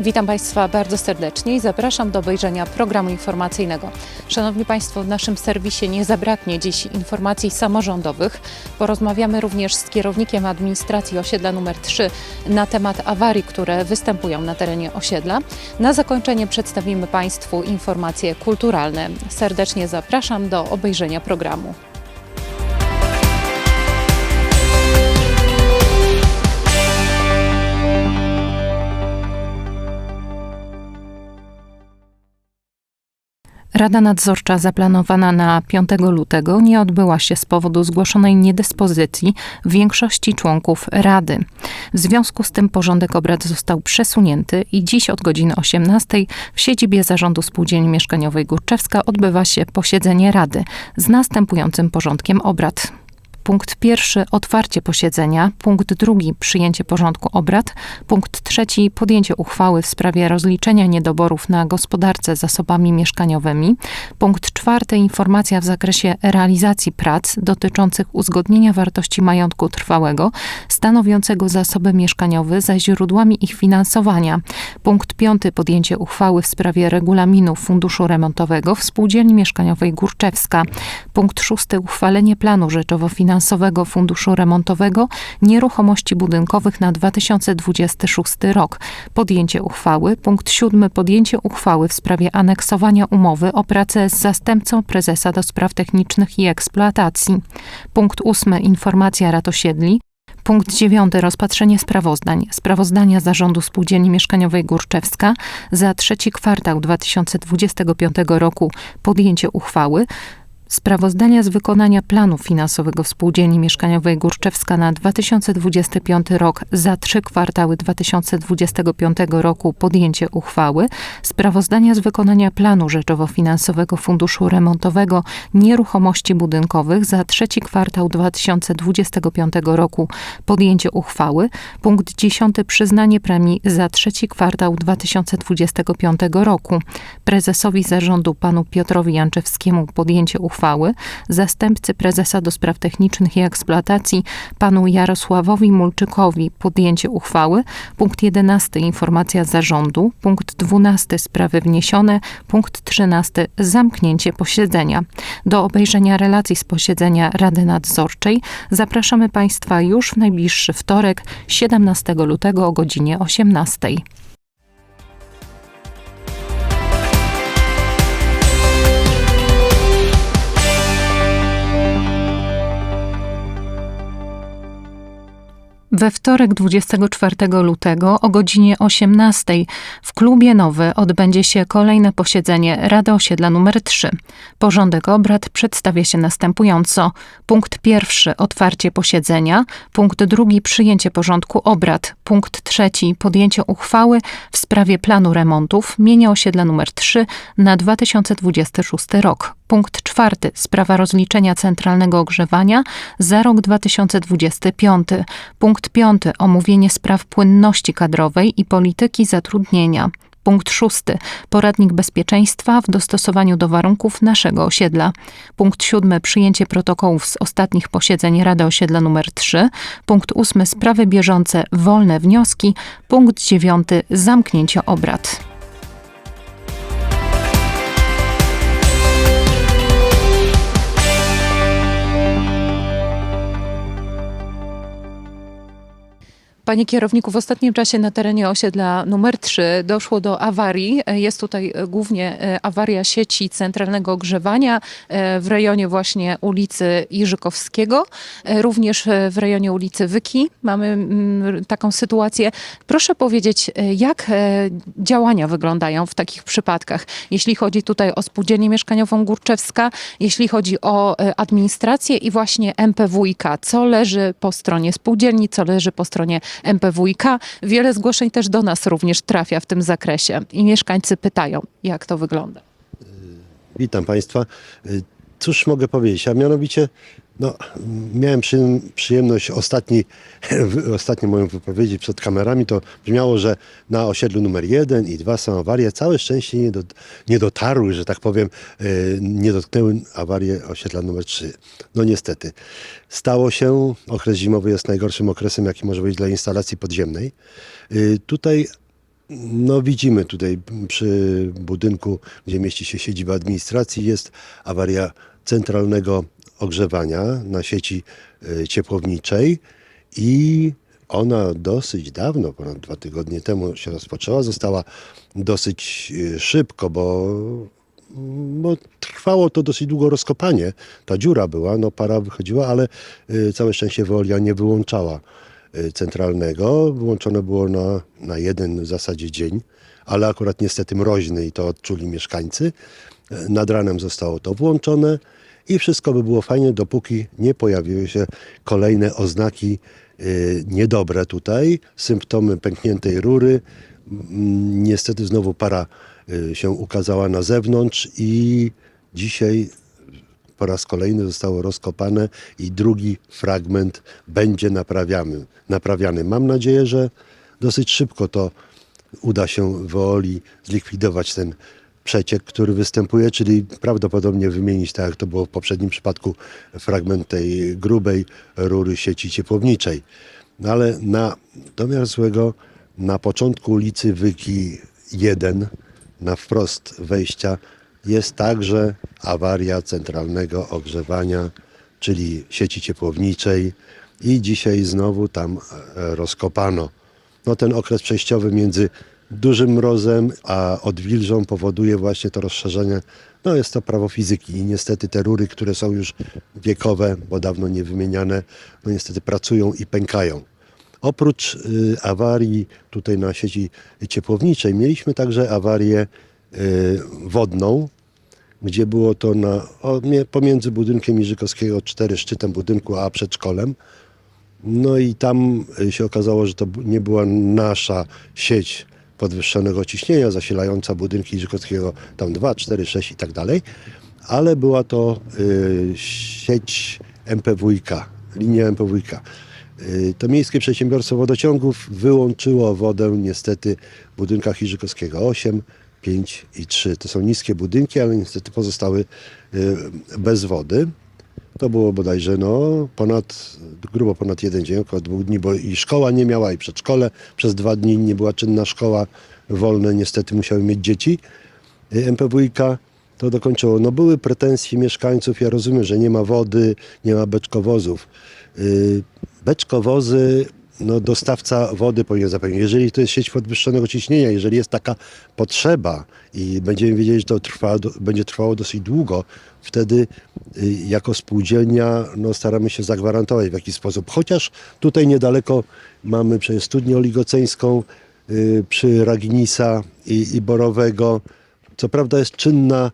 Witam Państwa bardzo serdecznie i zapraszam do obejrzenia programu informacyjnego. Szanowni Państwo, w naszym serwisie nie zabraknie dziś informacji samorządowych. Porozmawiamy również z kierownikiem administracji osiedla numer 3 na temat awarii, które występują na terenie osiedla. Na zakończenie przedstawimy Państwu informacje kulturalne. Serdecznie zapraszam do obejrzenia programu. Rada nadzorcza zaplanowana na 5 lutego nie odbyła się z powodu zgłoszonej niedyspozycji większości członków Rady. W związku z tym porządek obrad został przesunięty i dziś od godziny 18 w siedzibie Zarządu Spółdzielni Mieszkaniowej Górczewska odbywa się posiedzenie Rady z następującym porządkiem obrad. Punkt pierwszy otwarcie posiedzenia, punkt drugi przyjęcie porządku obrad, punkt trzeci podjęcie uchwały w sprawie rozliczenia niedoborów na gospodarce zasobami mieszkaniowymi, punkt czwarty informacja w zakresie realizacji prac dotyczących uzgodnienia wartości majątku trwałego stanowiącego zasoby mieszkaniowe ze źródłami ich finansowania, punkt piąty podjęcie uchwały w sprawie regulaminu funduszu remontowego w spółdzielni mieszkaniowej Górczewska, punkt szósty uchwalenie planu rzeczowo-finansowego Funduszu Remontowego Nieruchomości Budynkowych na 2026 rok. Podjęcie uchwały. Punkt siódmy. Podjęcie uchwały w sprawie aneksowania umowy o pracę z zastępcą prezesa do spraw technicznych i eksploatacji. Punkt ósmy. Informacja Rad Osiedli. Punkt dziewiąty. Rozpatrzenie sprawozdań. Sprawozdania Zarządu Spółdzielni Mieszkaniowej Górczewska za trzeci kwartał 2025 roku. Podjęcie uchwały. Sprawozdania z wykonania planu finansowego Spółdzielni Mieszkaniowej Górczewska na 2025 rok za trzy kwartały 2025 roku podjęcie uchwały. Sprawozdania z wykonania planu rzeczowo-finansowego Funduszu Remontowego Nieruchomości Budynkowych za trzeci kwartał 2025 roku podjęcie uchwały. Punkt 10. Przyznanie premii za trzeci kwartał 2025 roku. Prezesowi zarządu panu Piotrowi Janczewskiemu podjęcie uchwały uchwały zastępcy prezesa do spraw technicznych i eksploatacji panu Jarosławowi Mulczykowi podjęcie uchwały. Punkt 11 informacja zarządu. Punkt 12 sprawy wniesione. Punkt 13 zamknięcie posiedzenia. Do obejrzenia relacji z posiedzenia Rady Nadzorczej zapraszamy Państwa już w najbliższy wtorek 17 lutego o godzinie 18. We wtorek 24 lutego o godzinie 18 w klubie Nowy odbędzie się kolejne posiedzenie Rady Osiedla nr 3. Porządek obrad przedstawia się następująco. Punkt pierwszy otwarcie posiedzenia, punkt drugi przyjęcie porządku obrad, punkt trzeci podjęcie uchwały w sprawie planu remontów mienia osiedla nr 3 na 2026 rok. Punkt czwarty sprawa rozliczenia centralnego ogrzewania za rok 2025. Punkt piąty omówienie spraw płynności kadrowej i polityki zatrudnienia. Punkt szósty. Poradnik bezpieczeństwa w dostosowaniu do warunków naszego osiedla. Punkt siódmy. Przyjęcie protokołów z ostatnich posiedzeń Rady Osiedla nr 3. Punkt ósmy. Sprawy bieżące, wolne wnioski. Punkt dziewiąty. Zamknięcie obrad. Panie kierowniku, w ostatnim czasie na terenie osiedla numer 3 doszło do awarii. Jest tutaj głównie e, awaria sieci centralnego ogrzewania e, w rejonie właśnie ulicy Iżykowskiego, e, również w rejonie ulicy Wyki mamy mm, taką sytuację. Proszę powiedzieć, jak działania wyglądają w takich przypadkach, jeśli chodzi tutaj o spółdzielnię mieszkaniową Górczewska, jeśli chodzi o administrację i właśnie MPWiK, co leży po stronie spółdzielni, co leży po stronie MPWiK. Wiele zgłoszeń też do nas również trafia w tym zakresie i mieszkańcy pytają, jak to wygląda. Witam Państwa. Cóż mogę powiedzieć? A mianowicie, no, miałem przy, przyjemność ostatni, w ostatniej moją wypowiedzi przed kamerami, to brzmiało, że na osiedlu numer 1 i 2 są awarie. Całe szczęście nie, do, nie dotarły, że tak powiem, y, nie dotknęły awarie osiedla numer 3. No niestety. Stało się, okres zimowy jest najgorszym okresem, jaki może być dla instalacji podziemnej. Y, Tutaj No widzimy tutaj przy budynku, gdzie mieści się siedziba administracji, jest awaria centralnego ogrzewania na sieci y, ciepłowniczej i ona dosyć dawno, ponad dwa tygodnie temu się rozpoczęła. Została dosyć y, szybko, bo, bo trwało to dosyć długo rozkopanie. Ta dziura była, no para wychodziła, ale y, całe szczęście Veolia nie wyłączała centralnego. Wyłączone było na, na jeden w zasadzie dzień, ale akurat niestety mroźny i to odczuli mieszkańcy. Nad ranem zostało to włączone i wszystko by było fajnie, dopóki nie pojawiły się kolejne oznaki y, niedobre tutaj, symptomy pękniętej rury. Mm, Niestety znowu para y, się ukazała na zewnątrz i dzisiaj po raz kolejny zostało rozkopane i drugi fragment będzie naprawiany. naprawiany. Mam nadzieję, że dosyć szybko to uda się w Oli zlikwidować ten przeciek, który występuje, czyli prawdopodobnie wymienić, tak jak to było w poprzednim przypadku, fragment tej grubej rury sieci ciepłowniczej. No ale na domiar złego na początku ulicy Wyki 1, na wprost wejścia, jest także awaria centralnego ogrzewania, czyli sieci ciepłowniczej i dzisiaj znowu tam e, rozkopano. No ten okres przejściowy między dużym mrozem a odwilżą powoduje właśnie to rozszerzenie. No jest to prawo fizyki i niestety te rury, które są już wiekowe, bo dawno nie wymieniane, no niestety pracują i pękają. Oprócz y, awarii tutaj na sieci ciepłowniczej mieliśmy także awarię y, wodną, gdzie było to na, o, mie- pomiędzy budynkiem Iżykowskiego 4, szczytem budynku, a przedszkolem. No i tam y, się okazało, że to nie była nasza sieć podwyższonego ciśnienia zasilająca budynki Iżykowskiego tam 2, 4, 6 i tak dalej, ale była to y, sieć MPWiK, linia MPWiK. Y, To Miejskie Przedsiębiorstwo Wodociągów wyłączyło wodę niestety w budynkach Iżykowskiego 8, 5 i 3. To są niskie budynki, ale niestety pozostały y, bez wody. To było bodajże no, ponad, grubo ponad jeden dzień, około dwóch dni, bo i szkoła nie miała, i przedszkole przez dwa dni nie była czynna szkoła, wolne niestety musiały mieć dzieci. Y, MPWiK to dokończyło. No były pretensje mieszkańców, ja rozumiem, że nie ma wody, nie ma beczkowozów. Y, Beczkowozy, no dostawca wody powinien zapewnić. Jeżeli to jest sieć podwyższonego ciśnienia, jeżeli jest taka potrzeba i będziemy wiedzieli, że to trwa, będzie trwało dosyć długo, wtedy y, jako spółdzielnia no, staramy się zagwarantować w jakiś sposób. Chociaż tutaj niedaleko mamy przecież studnię oligoceńską y, przy Raginisa i, i Borowego. Co prawda jest czynna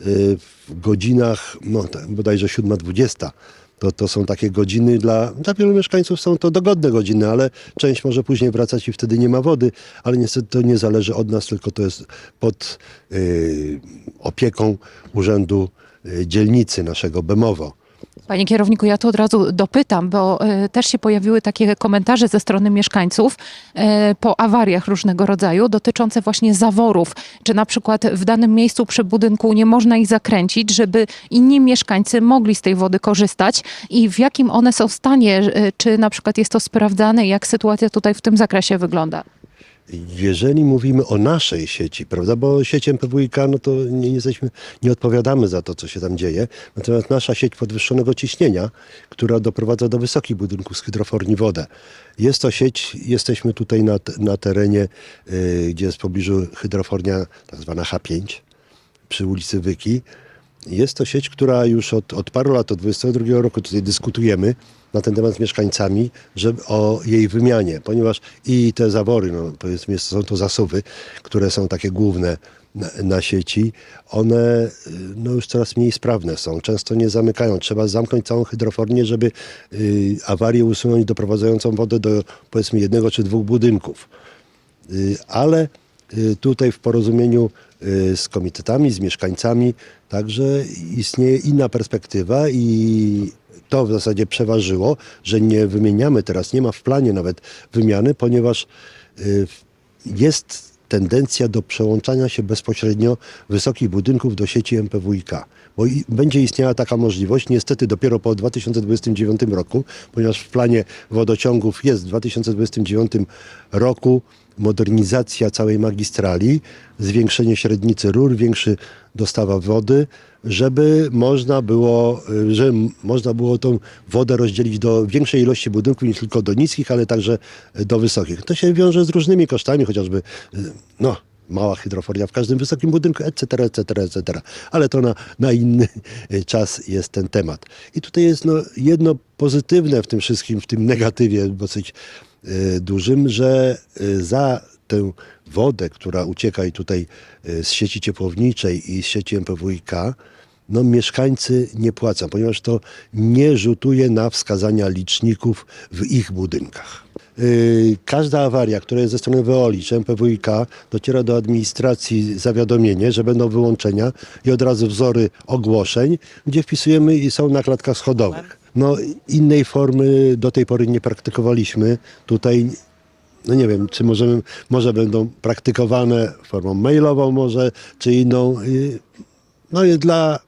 y, w godzinach, no bodajże 7.20. To, to są takie godziny dla, dla wielu mieszkańców są to dogodne godziny, ale część może później wracać i wtedy nie ma wody, ale niestety to nie zależy od nas, tylko to jest pod y, opieką Urzędu y, Dzielnicy naszego Bemowo. Panie kierowniku, ja to od razu dopytam, bo e, też się pojawiły takie komentarze ze strony mieszkańców e, po awariach różnego rodzaju dotyczące właśnie zaworów. Czy na przykład w danym miejscu przy budynku nie można ich zakręcić, żeby inni mieszkańcy mogli z tej wody korzystać i w jakim one są stanie? E, Czy na przykład jest to sprawdzane? Jak sytuacja tutaj w tym zakresie wygląda? Jeżeli mówimy o naszej sieci, prawda, bo sieć MPWiK, no to nie, jesteśmy, nie odpowiadamy za to, co się tam dzieje. Natomiast nasza sieć podwyższonego ciśnienia, która doprowadza do wysokich budynków z hydroforni wodę. Jest to sieć, jesteśmy tutaj na, na terenie, y, gdzie jest w pobliżu hydrofornia tak zwana H5 przy ulicy Wyki. Jest to sieć, która już od, od paru lat, od 22 roku tutaj dyskutujemy na ten temat z mieszkańcami, żeby o jej wymianie, ponieważ i te zawory, no powiedzmy są to zasuwy, które są takie główne na, na sieci, one y, no już coraz mniej sprawne są, często nie zamykają. Trzeba zamknąć całą hydrofornię, żeby y, awarię usunąć doprowadzającą wodę do powiedzmy jednego czy dwóch budynków. Y, ale y, tutaj w porozumieniu y, z komitetami, z mieszkańcami, także istnieje inna perspektywa i to w zasadzie przeważyło, że nie wymieniamy teraz, nie ma w planie nawet wymiany, ponieważ y, jest tendencja do przełączania się bezpośrednio wysokich budynków do sieci MPWiK. Bo i, będzie istniała taka możliwość, niestety dopiero po 2029 roku, ponieważ w planie wodociągów jest w 2029 roku modernizacja całej magistrali, zwiększenie średnicy rur, większy dostawa wody, żeby można było, y, że m- można było tą wodę rozdzielić do większej ilości budynków, nie tylko do niskich, ale także do wysokich. To się wiąże z różnymi kosztami, chociażby y, no, mała hydroforia w każdym wysokim budynku, etc., etc., etc. Ale to na, na inny y, czas jest ten temat. I tutaj jest no, jedno pozytywne w tym wszystkim, w tym negatywie dosyć dużym, że za tę wodę, która ucieka i tutaj z sieci ciepłowniczej i z sieci MPWiK, no mieszkańcy nie płacą, ponieważ to nie rzutuje na wskazania liczników w ich budynkach. Yy, Każda awaria, która jest ze strony Weoli czy MPWiK, dociera do administracji zawiadomienie, że będą wyłączenia i od razu wzory ogłoszeń, gdzie wpisujemy i są na klatkach schodowych. No, innej formy do tej pory nie praktykowaliśmy. Tutaj no nie wiem, czy możemy, może będą praktykowane formą mailową może, czy inną. Y, No i dla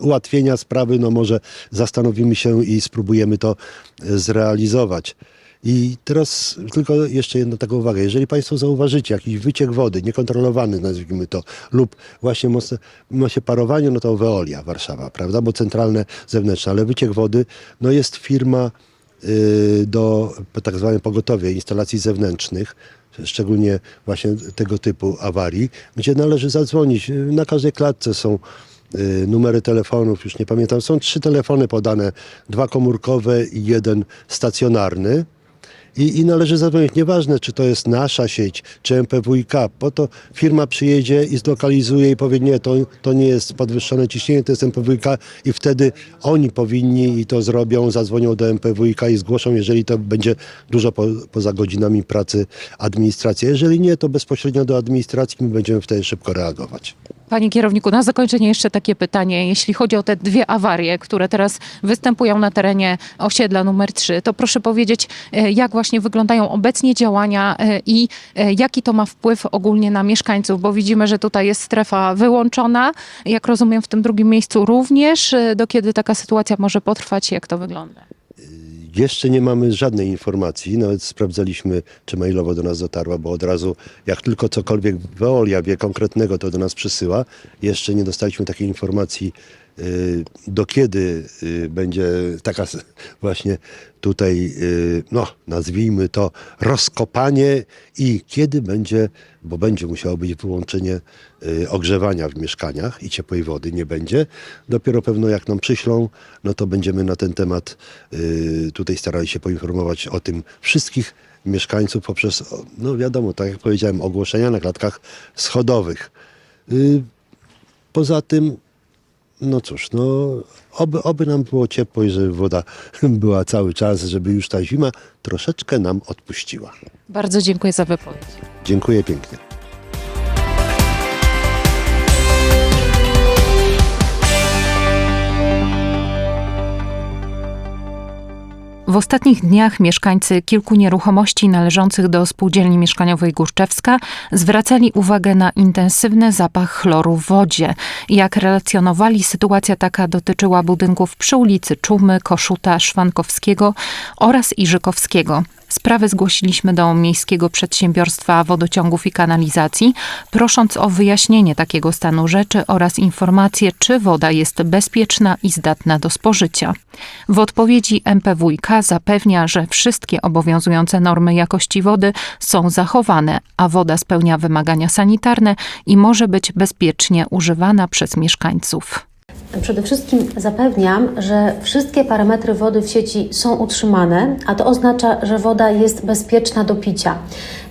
ułatwienia sprawy, no może zastanowimy się i spróbujemy to e, zrealizować. I teraz tylko jeszcze jedna taka uwaga. Jeżeli Państwo zauważycie jakiś wyciek wody niekontrolowany, nazwijmy to, lub właśnie mocne, się parowanie, no to Veolia Warszawa, prawda? Bo centralne, zewnętrzne, ale wyciek wody, no jest firma y, do tak zwanej pogotowia instalacji zewnętrznych, szczególnie właśnie tego typu awarii, gdzie należy zadzwonić. Na każdej klatce są numery telefonów, już nie pamiętam, są trzy telefony podane, dwa komórkowe i jeden stacjonarny. I, I należy zadzwonić, nieważne czy to jest nasza sieć, czy MPWiK, po to firma przyjedzie i zlokalizuje i powie, nie, to, to nie jest podwyższone ciśnienie, to jest MPWiK i wtedy oni powinni i to zrobią, zadzwonią do MPWiK i zgłoszą, jeżeli to będzie dużo po, poza godzinami pracy administracji. Jeżeli nie, to bezpośrednio do administracji my będziemy wtedy szybko reagować. Panie kierowniku, na zakończenie jeszcze takie pytanie. Jeśli chodzi o te dwie awarie, które teraz występują na terenie osiedla numer 3, to proszę powiedzieć, e, jak właśnie wyglądają obecnie działania e, i e, jaki to ma wpływ ogólnie na mieszkańców, bo widzimy, że tutaj jest strefa wyłączona. Jak rozumiem, w tym drugim miejscu również. Do kiedy taka sytuacja może potrwać? Jak to wygląda? Jeszcze nie mamy żadnej informacji, nawet sprawdzaliśmy, czy mailowo do nas dotarła, bo od razu, jak tylko cokolwiek Veolia wie konkretnego, to do nas przysyła. Jeszcze nie dostaliśmy takiej informacji, do kiedy y, będzie taka właśnie tutaj, y, no nazwijmy to, rozkopanie i kiedy będzie, bo będzie musiało być wyłączenie y, ogrzewania w mieszkaniach i ciepłej wody nie będzie. Dopiero pewno jak nam przyślą, no to będziemy na ten temat y, tutaj starali się poinformować o tym wszystkich mieszkańców poprzez, no wiadomo, tak jak powiedziałem, ogłoszenia na klatkach schodowych. Y, Poza tym, no cóż, no oby, oby nam było ciepło i żeby woda była cały czas, żeby już ta zima troszeczkę nam odpuściła. Bardzo dziękuję za wypowiedź. Dziękuję pięknie. W ostatnich dniach mieszkańcy kilku nieruchomości należących do spółdzielni mieszkaniowej Górczewska zwracali uwagę na intensywny zapach chloru w wodzie. Jak relacjonowali, sytuacja taka dotyczyła budynków przy ulicy Czumy, Koszuta, Szwankowskiego oraz Iżykowskiego. Sprawę zgłosiliśmy do Miejskiego Przedsiębiorstwa Wodociągów i Kanalizacji, prosząc o wyjaśnienie takiego stanu rzeczy oraz informację, czy woda jest bezpieczna i zdatna do spożycia. W odpowiedzi MPWiK zapewnia, że wszystkie obowiązujące normy jakości wody są zachowane, a woda spełnia wymagania sanitarne i może być bezpiecznie używana przez mieszkańców. Przede wszystkim zapewniam, że wszystkie parametry wody w sieci są utrzymane, a to oznacza, że woda jest bezpieczna do picia.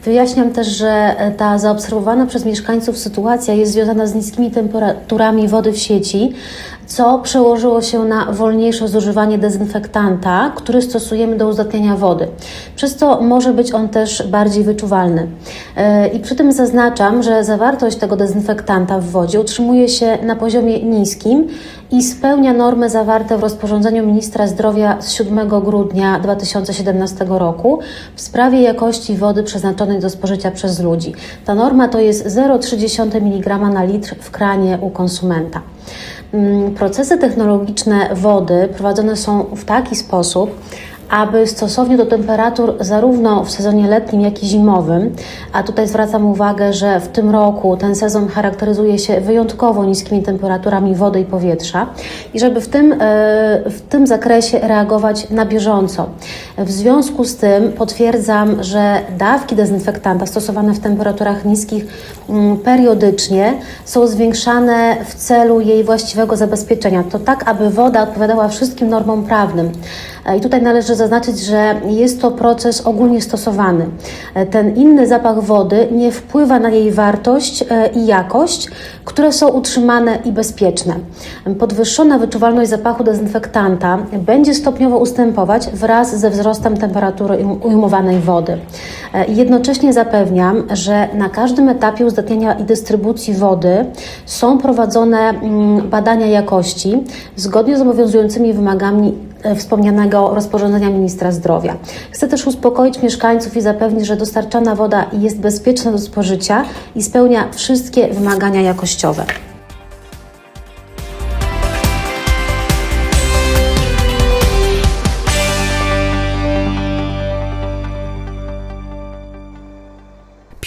Wyjaśniam też, że ta zaobserwowana przez mieszkańców sytuacja jest związana z niskimi temperaturami wody w sieci, co przełożyło się na wolniejsze zużywanie dezynfektanta, który stosujemy do uzdatniania wody. Przez to może być on też bardziej wyczuwalny. E, I przy tym zaznaczam, że zawartość tego dezynfektanta w wodzie utrzymuje się na poziomie niskim i spełnia normy zawarte w rozporządzeniu ministra zdrowia z 7 grudnia 2017 roku w sprawie jakości wody przeznaczonej do spożycia przez ludzi. Ta norma to jest 0,3 mg na litr w kranie u konsumenta. Mm, Procesy technologiczne wody prowadzone są w taki sposób, aby stosownie do temperatur zarówno w sezonie letnim, jak i zimowym, a tutaj zwracam uwagę, że w tym roku ten sezon charakteryzuje się wyjątkowo niskimi temperaturami wody i powietrza i żeby w tym, e, w tym zakresie reagować na bieżąco. W związku z tym potwierdzam, że dawki dezynfektanta stosowane w temperaturach niskich mm, periodycznie są zwiększane w celu jej właściwego zabezpieczenia. To tak, aby woda odpowiadała wszystkim normom prawnym. E, I tutaj należy zaznaczyć, że jest to proces ogólnie stosowany. E, Ten inny zapach wody nie wpływa na jej wartość e, i jakość, które są utrzymane i bezpieczne. Podwyższona wyczuwalność zapachu dezynfektanta będzie stopniowo ustępować wraz ze wzrostem temperatury ujm- ujmowanej wody. E, Jednocześnie zapewniam, że na każdym etapie uzdatniania i dystrybucji wody są prowadzone mm, badania jakości zgodnie z obowiązującymi wymogami e, wspomnianego rozporządzenia ministra zdrowia. Chcę też uspokoić mieszkańców i zapewnić, że dostarczana woda jest bezpieczna do spożycia i spełnia wszystkie wymagania jakościowe.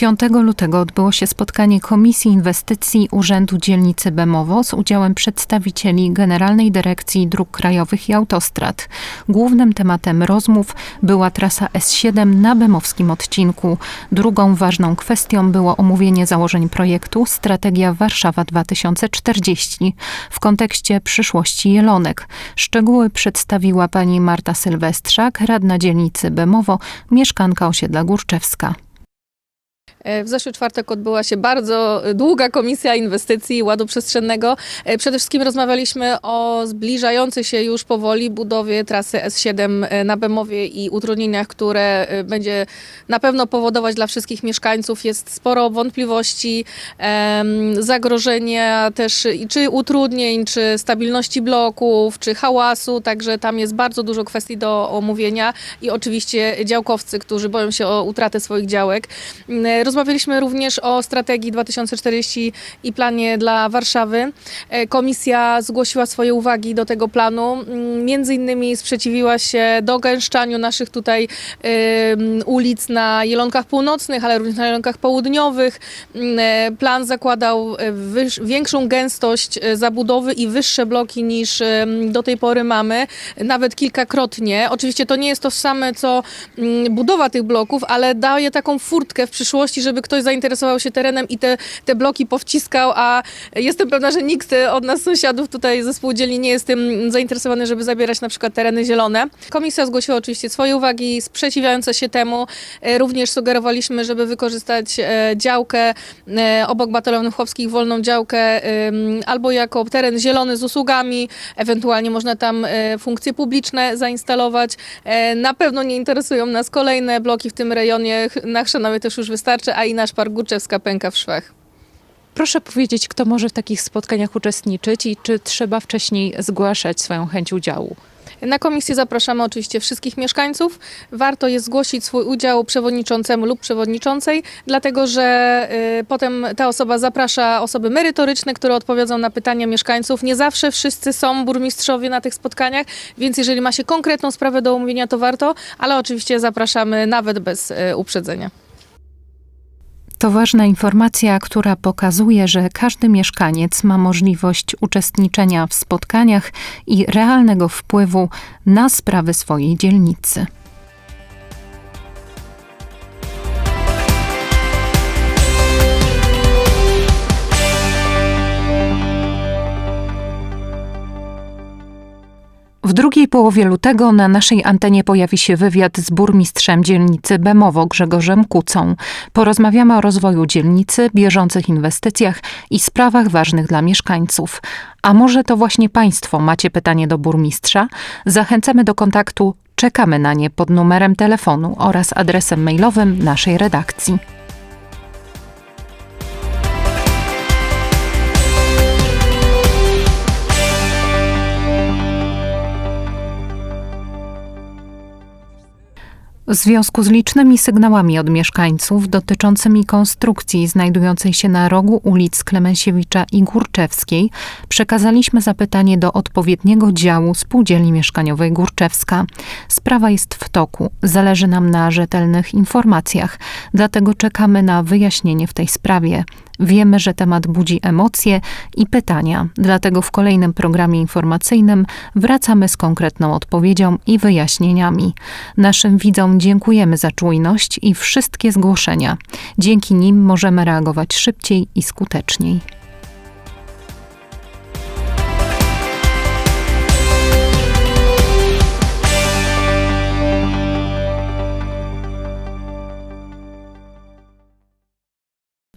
Piątego lutego odbyło się spotkanie Komisji Inwestycji Urzędu Dzielnicy Bemowo z udziałem przedstawicieli Generalnej Dyrekcji Dróg Krajowych i Autostrad. Głównym tematem rozmów była trasa S7 na bemowskim odcinku. Drugą ważną kwestią było omówienie założeń projektu Strategia Warszawa 2040 w kontekście przyszłości Jelonek. Szczegóły przedstawiła pani Marta Sylwestrzak, radna dzielnicy Bemowo, mieszkanka osiedla Górczewska. E, W zeszły czwartek odbyła się bardzo długa komisja inwestycji ładu przestrzennego. E, Przede wszystkim rozmawialiśmy o zbliżającej się już powoli budowie trasy S7 na Bemowie i utrudnieniach, które e, będzie na pewno powodować dla wszystkich mieszkańców. Jest sporo wątpliwości, zagrożenia też i czy utrudnień, czy stabilności bloków, czy hałasu, także tam jest bardzo dużo kwestii do omówienia i oczywiście działkowcy, którzy boją się o utratę swoich działek. Rozmawialiśmy również o strategii 2040 i planie dla Warszawy. E, Komisja zgłosiła swoje uwagi do tego planu. Mm, Między innymi sprzeciwiła się dogęszczaniu naszych tutaj ulic na Jelonkach Północnych, ale również na Jelonkach Południowych. Mm, e, Plan zakładał e, większą gęstość zabudowy i wyższe bloki niż do tej pory mamy, nawet kilkakrotnie. Oczywiście to nie jest to same co mm, budowa tych bloków, ale daje taką furtkę w przyszłości, żeby ktoś zainteresował się terenem i te, te bloki powciskał, a jestem pewna, że nikt od nas sąsiadów tutaj ze spółdzielni nie jest tym zainteresowany, żeby zabierać na przykład tereny zielone. Komisja zgłosiła oczywiście swoje uwagi sprzeciwiające się temu. E, Również sugerowaliśmy, żeby wykorzystać e, działkę e, obok batalionów chłopskich, wolną działkę albo jako teren zielony z usługami, ewentualnie można tam funkcje publiczne zainstalować. Na pewno nie interesują nas kolejne bloki w tym rejonie. Na Chrzanowie też już wystarczy, a i nasz park Górczewska pęka w szwach. Proszę powiedzieć, kto może w takich spotkaniach uczestniczyć i czy trzeba wcześniej zgłaszać swoją chęć udziału? Na komisję zapraszamy oczywiście wszystkich mieszkańców. Warto jest zgłosić swój udział przewodniczącemu lub przewodniczącej, dlatego że y, potem ta osoba zaprasza osoby merytoryczne, które odpowiedzą na pytania mieszkańców. Nie zawsze wszyscy są burmistrzowie na tych spotkaniach, więc jeżeli ma się konkretną sprawę do omówienia, to warto, ale oczywiście zapraszamy nawet bez y, uprzedzenia. To ważna informacja, która pokazuje, że każdy mieszkaniec ma możliwość uczestniczenia w spotkaniach i realnego wpływu na sprawy swojej dzielnicy. W drugiej połowie lutego na naszej antenie pojawi się wywiad z burmistrzem dzielnicy Bemowo Grzegorzem Kucą. Porozmawiamy o rozwoju dzielnicy, bieżących inwestycjach i sprawach ważnych dla mieszkańców. A może to właśnie Państwo macie pytanie do burmistrza? Zachęcamy do kontaktu, czekamy na nie pod numerem telefonu oraz adresem mailowym naszej redakcji. W związku z licznymi sygnałami od mieszkańców dotyczącymi konstrukcji znajdującej się na rogu ulic Klemensiewicza i Górczewskiej, przekazaliśmy zapytanie do odpowiedniego działu Spółdzielni Mieszkaniowej Górczewska. Sprawa jest w toku. Zależy nam na rzetelnych informacjach, dlatego czekamy na wyjaśnienie w tej sprawie. Wiemy, że temat budzi emocje i pytania, dlatego w kolejnym programie informacyjnym wracamy z konkretną odpowiedzią i wyjaśnieniami. Naszym widzom dziękujemy za czujność i wszystkie zgłoszenia. Dzięki nim możemy reagować szybciej i skuteczniej.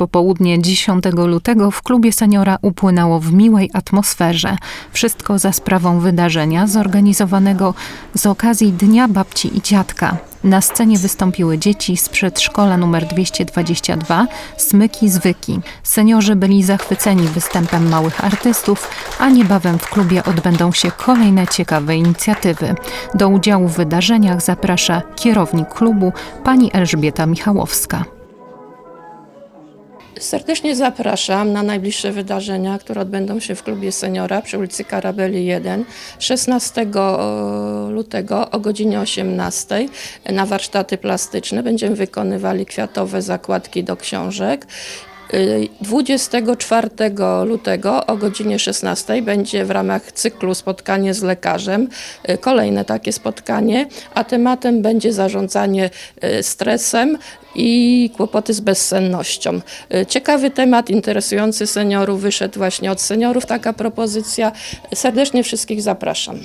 Popołudnie 10 lutego w klubie seniora upłynęło w miłej atmosferze. Wszystko za sprawą wydarzenia zorganizowanego z okazji Dnia Babci i Dziadka. Na scenie wystąpiły dzieci z przedszkola numer 222, Smyki Zwyki. Seniorzy byli zachwyceni występem małych artystów, a niebawem w klubie odbędą się kolejne ciekawe inicjatywy. Do udziału w wydarzeniach zaprasza kierownik klubu pani Elżbieta Michałowska. Serdecznie zapraszam na najbliższe wydarzenia, które odbędą się w klubie seniora przy ulicy Karabeli 1 16 lutego o godzinie 18 na warsztaty plastyczne. Będziemy wykonywali kwiatowe zakładki do książek. Y, 24 lutego o godzinie 16 będzie w ramach cyklu spotkanie z lekarzem y, kolejne takie spotkanie, a tematem będzie zarządzanie y, stresem i kłopoty z bezsennością. Y, Ciekawy temat, interesujący seniorów, wyszedł właśnie od seniorów taka propozycja. Serdecznie wszystkich zapraszam.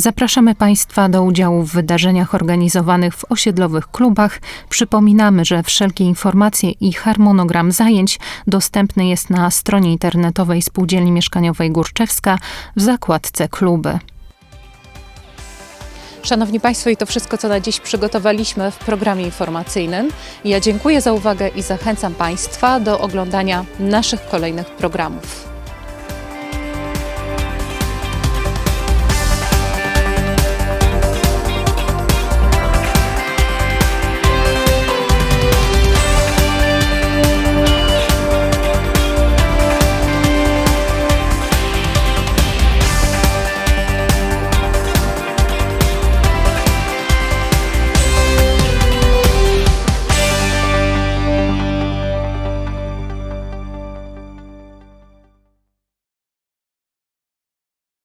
Zapraszamy Państwa do udziału w wydarzeniach organizowanych w osiedlowych klubach. Przypominamy, że wszelkie informacje i harmonogram zajęć dostępny jest na stronie internetowej Spółdzielni Mieszkaniowej Górczewska w zakładce kluby. Szanowni Państwo, i to wszystko, co na dziś przygotowaliśmy w programie informacyjnym. Ja dziękuję za uwagę i zachęcam Państwa do oglądania naszych kolejnych programów.